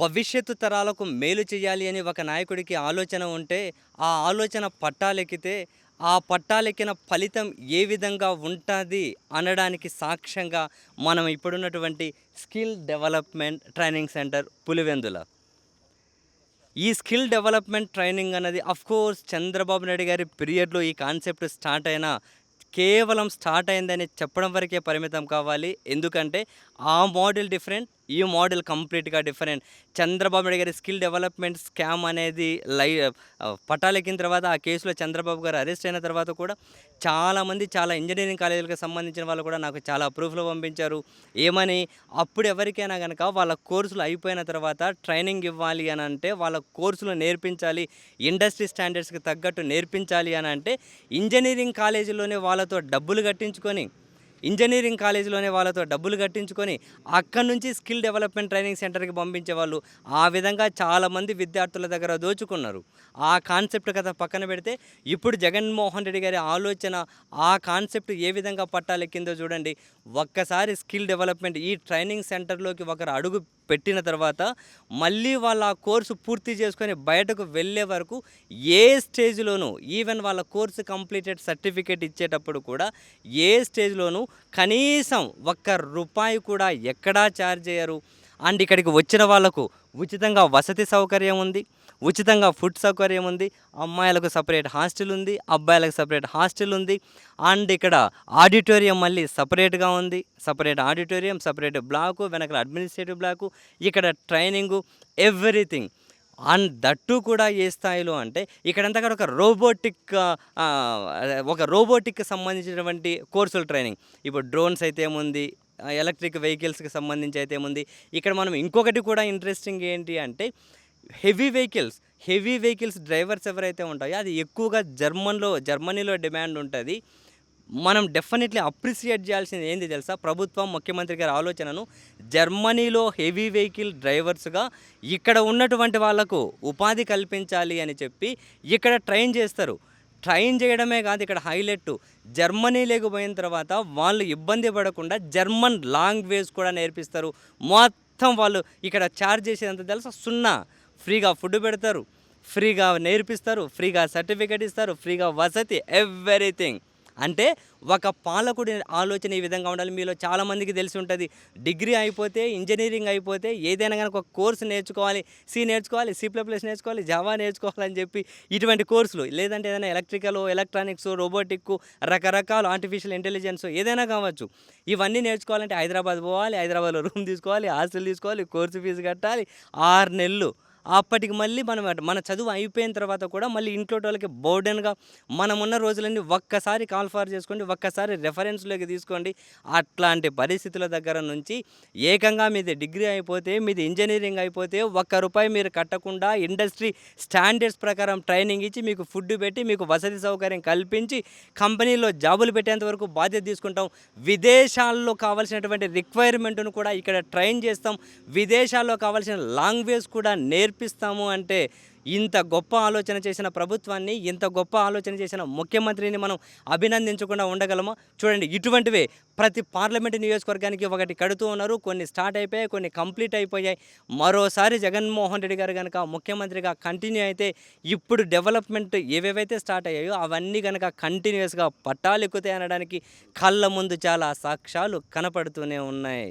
భవిష్యత్తు తరాలకు మేలు చేయాలి అని ఒక నాయకుడికి ఆలోచన ఉంటే ఆ ఆలోచన పట్టాలెక్కితే ఆ పట్టాలెక్కిన ఫలితం ఏ విధంగా ఉంటుంది అనడానికి సాక్ష్యంగా మనం ఇప్పుడున్నటువంటి skill development training centre Pulivendula. ఈ స్కిల్ డెవలప్మెంట్ ట్రైనింగ్ అన్నది కోర్స్ చంద్రబాబు నాయుడు గారి పీరియడ్లో ఈ కాన్సెప్ట్ స్టార్ట్ అయినా కేవలం స్టార్ట్ అయిందని చెప్పడం వరకే పరిమితం కావాలి. ఎందుకంటే ఆ మోడల్ డిఫరెంట్ ఈ మోడల్ కంప్లీట్గా డిఫరెంట్ చంద్రబాబు నాయుడు గారి స్కిల్ డెవలప్మెంట్ స్కామ్ అనేది లై పటాలెక్కిన పట్టాలెక్కిన తర్వాత ఆ కేసులో చంద్రబాబు గారు అరెస్ట్ అయిన తర్వాత కూడా చాలామంది చాలా ఇంజనీరింగ్ కాలేజీలకు సంబంధించిన వాళ్ళు కూడా నాకు చాలా ప్రూఫ్లు పంపించారు. ఏమని? అప్పుడు ఎవరికైనా కనుక వాళ్ళ కోర్సులు అయిపోయిన తర్వాత ట్రైనింగ్ ఇవ్వాలి అని అంటే వాళ్ళ కోర్సులు నేర్పించాలి ఇండస్ట్రీ స్టాండర్డ్స్కి తగ్గట్టు నేర్పించాలి అని అంటే ఇంజనీరింగ్ కాలేజీలోనే వాళ్ళతో డబ్బులు కట్టించుకొని ఇంజనీరింగ్ కాలేజీలోనే వాళ్ళతో డబ్బులు కట్టించుకొని అక్కడి నుంచి స్కిల్ డెవలప్మెంట్ ట్రైనింగ్ సెంటర్కి పంపించే వాళ్ళు. ఆ విధంగా చాలామంది విద్యార్థుల దగ్గర దోచుకున్నారు. ఆ కాన్సెప్ట్ కథ పక్కన పెడితే ఇప్పుడు జగన్మోహన్ రెడ్డి గారి ఆలోచన ఆ కాన్సెప్ట్ ఏ విధంగా పట్టాలెక్కిందో చూడండి. ఒక్కసారి స్కిల్ డెవలప్మెంట్ ఈ ట్రైనింగ్ సెంటర్లోకి ఒకరు అడుగు పెట్టిన తర్వాత మళ్ళీ వాళ్ళ ఆ కోర్సు పూర్తి చేసుకొని బయటకు వెళ్ళే వరకు ఏ స్టేజ్లోనూ ఈవెన్ వాళ్ళ కోర్సు కంప్లీటెడ్ సర్టిఫికేట్ ఇచ్చేటప్పుడు కూడా ఏ స్టేజ్లోనూ కనీసం ఒక్క రూపాయి కూడా ఎక్కడా ఛార్జ్ చేయరు. అండ్ ఇక్కడికి వచ్చిన వాళ్ళకు ఉచితంగా వసతి సౌకర్యం ఉంది. ఉచితంగా ఫుడ్ సౌకర్యం ఉంది. అమ్మాయిలకు సపరేట్ హాస్టల్ ఉంది. అబ్బాయిలకు సపరేట్ హాస్టల్ ఉంది. అండ్ ఇక్కడ ఆడిటోరియం మళ్ళీ సపరేట్గా ఉంది. సపరేట్ ఆడిటోరియం సపరేట్ బ్లాకు వెనకాల అడ్మినిస్ట్రేటివ్ బ్లాకు ఇక్కడ ట్రైనింగు ఎవ్రీథింగ్. అండ్ దట్టు కూడా ఏ స్థాయిలో అంటే ఇక్కడంతా కూడా ఒక రోబోటిక్ ఒక రోబోటిక్ సంబంధించినటువంటి కోర్సుల ట్రైనింగ్. ఇప్పుడు డ్రోన్స్ అయితే ఏముంది? ఎలక్ట్రిక్ వెహికల్స్కి సంబంధించి అయితే ఏముంది? ఇక్కడ మనం ఇంకొకటి కూడా ఇంట్రెస్టింగ్ ఏంటి అంటే heavy vehicles heavy vehicles drivers ఎవరైతే ఉంటాయో అది ఎక్కువగా జర్మన్లో జర్మనీలో డిమాండ్ ఉంటుంది. మనం డెఫినెట్లీ అప్రిసియేట్ చేయాల్సింది ఏంది తెలుసా? ప్రభుత్వం ముఖ్యమంత్రి గారి ఆలోచనను జర్మనీలో హెవీ వెహికల్ డ్రైవర్స్గా ఇక్కడ ఉన్నటువంటి వాళ్ళకు ఉపాధి కల్పించాలి అని చెప్పి ఇక్కడ ట్రైన్ చేస్తారు. ట్రైన్ చేయడమే కాదు ఇక్కడ హైలైట్ జర్మనీ లేకపోయిన తర్వాత వాళ్ళు ఇబ్బంది పడకుండా జర్మన్ లాంగ్వేజ్ కూడా నేర్పిస్తారు. మొత్తం వాళ్ళు ఇక్కడ ఛార్జ్ చేసేదంత తెలుసా? సున్నా. ఫ్రీగా ఫుడ్ పెడతారు. ఫ్రీగా నేర్పిస్తారు. ఫ్రీగా సర్టిఫికేట్ ఇస్తారు. ఫ్రీగా వసతి ఎవ్రీథింగ్ అంటే ఒక పాలకుడి ఆలోచన ఈ విధంగా ఉండాలి. మీలో చాలామందికి తెలిసి ఉంటుంది. డిగ్రీ అయిపోతే ఇంజనీరింగ్ అయిపోతే ఏదైనా కనుక ఒక కోర్సు నేర్చుకోవాలి సి నేర్చుకోవాలి సి ప్లస్ నేర్చుకోవాలి జావా నేర్చుకోవాలని చెప్పి ఇటువంటి కోర్సులు లేదంటే ఏదైనా ఎలక్ట్రికల్ ఎలక్ట్రానిక్స్ రోబోటిక్ రకరకాల ఆర్టిఫిషియల్ ఇంటెలిజెన్స్ ఏదైనా కావచ్చు. ఇవన్నీ నేర్చుకోవాలంటే హైదరాబాద్ పోవాలి హైదరాబాద్లో రూమ్ తీసుకోవాలి హాస్టల్ తీసుకోవాలి కోర్సు ఫీజు కట్టాలి ఆరు నెలలు. అప్పటికి మళ్ళీ మనం మన చదువు అయిపోయిన తర్వాత కూడా మళ్ళీ ఇంట్లో వాళ్ళకి బోర్డెన్గా మనం ఉన్న రోజులన్నీ ఒక్కసారి కాల్ఫార్ చేసుకోండి ఒక్కసారి రెఫరెన్స్లోకి తీసుకోండి. అట్లాంటి పరిస్థితుల దగ్గర నుంచి ఏకంగా మీది డిగ్రీ అయిపోతే మీది ఇంజనీరింగ్ అయిపోతే ఒక్క రూపాయి మీరు కట్టకుండా ఇండస్ట్రీ స్టాండర్డ్స్ ప్రకారం ట్రైనింగ్ ఇచ్చి మీకు ఫుడ్ పెట్టి మీకు వసతి సౌకర్యం కల్పించి కంపెనీలో జాబులు పెట్టేంత వరకు బాధ్యత తీసుకుంటాం. విదేశాల్లో కావాల్సినటువంటి రిక్వైర్మెంట్ను కూడా ఇక్కడ ట్రైన్ చేస్తాం. విదేశాల్లో కావాల్సిన లాంగ్వేజ్ కూడా నేర్పిస్తాము అంటే ఇంత గొప్ప ఆలోచన చేసిన ప్రభుత్వాన్ని ఇంత గొప్ప ఆలోచన చేసిన ముఖ్యమంత్రిని మనం అభినందించకుండా ఉండగలము? చూడండి ఇటువంటివే ప్రతి పార్లమెంటు నియోజకవర్గానికి ఒకటి కడుతూ ఉన్నారు. కొన్ని స్టార్ట్ అయిపోయాయి కొన్ని కంప్లీట్ అయిపోయాయి. మరోసారి జగన్మోహన్ రెడ్డి గారు కనుక ముఖ్యమంత్రిగా కంటిన్యూ అయితే ఇప్పుడు డెవలప్మెంట్ ఏవేవైతే స్టార్ట్ అయ్యాయో అవన్నీ కనుక కంటిన్యూస్గా పట్టాలు ఎక్కుతాయి అనడానికి కళ్ళ ముందు చాలా సాక్ష్యాలు కనపడుతూనే ఉన్నాయి.